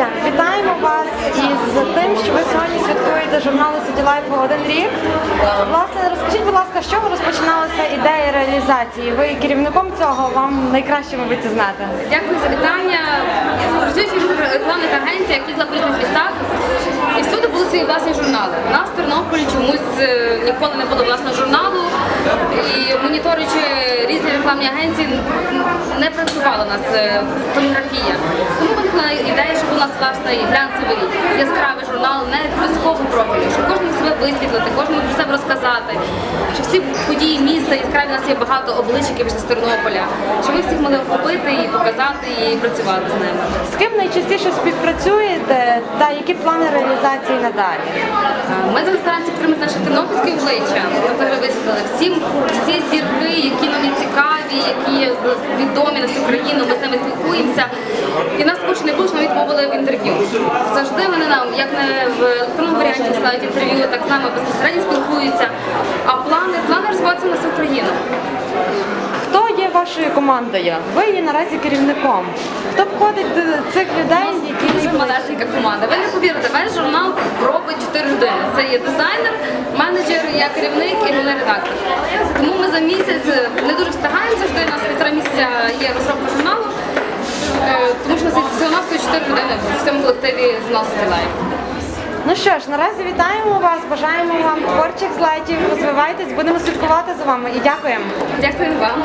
Вітаємо вас із тим, що ви сьогодні святкуєте журналу City Life один рік. Власне, розкажіть, будь ласка, з чого розпочиналася ідея реалізації? Ви керівником цього, вам найкраще, мабуть, це знати. Дякую за вітання. Працюючи в рекламних агенціях, які в різних містах, і всюди були свої власні журнали. У нас в Тернополі чомусь е, ніколи не було власного журналу. І моніторюючи різні рекламні агенції, не працювала у нас е, поліграфія. Тому виникла ідея, щоб у нас власний глянцевий яскравий журнал, не близького профілю, щоб кожен себе висвітлити, кожен міг про себе розказати, що всі події міста яскраві у нас є багато обличчиків з Тернополя, щоб ми всіх могли охопити і показати і працювати з ними. З ким найчастіше співпрацюєте та які плани реалізації надалі? Ми зараз стараємося підтримати наші тернопільські обличчя, тобто ви висвітлили всі, всі відомі на всю країну, ми з ними спілкуємося. І нас також не було, що ми відмовили в інтерв'ю. Завжди вони нам, як не в електронному варіанті ставлять інтерв'ю, так з нами безпосередньо спілкуються. А плани, плани розвиваються на всю країну. Хто є вашою командою? Ви є наразі керівником. Хто входить до цих людей, які Дуже малесенька команда. Ви не повірите, весь журнал робить чотири людини. Це є дизайнер, менеджер, я керівник і головний редактор. Тому ми за місяць не дуже встигаємо завжди. У нас півтора місяця є розробка журналу. Е, Тому що у нас є всього нас чотири людини в цьому колективі зносити лайк. Ну що ж, наразі вітаємо вас, бажаємо вам творчих злетів, розвивайтесь, будемо слідкувати за вами і дякуємо. Дякую вам.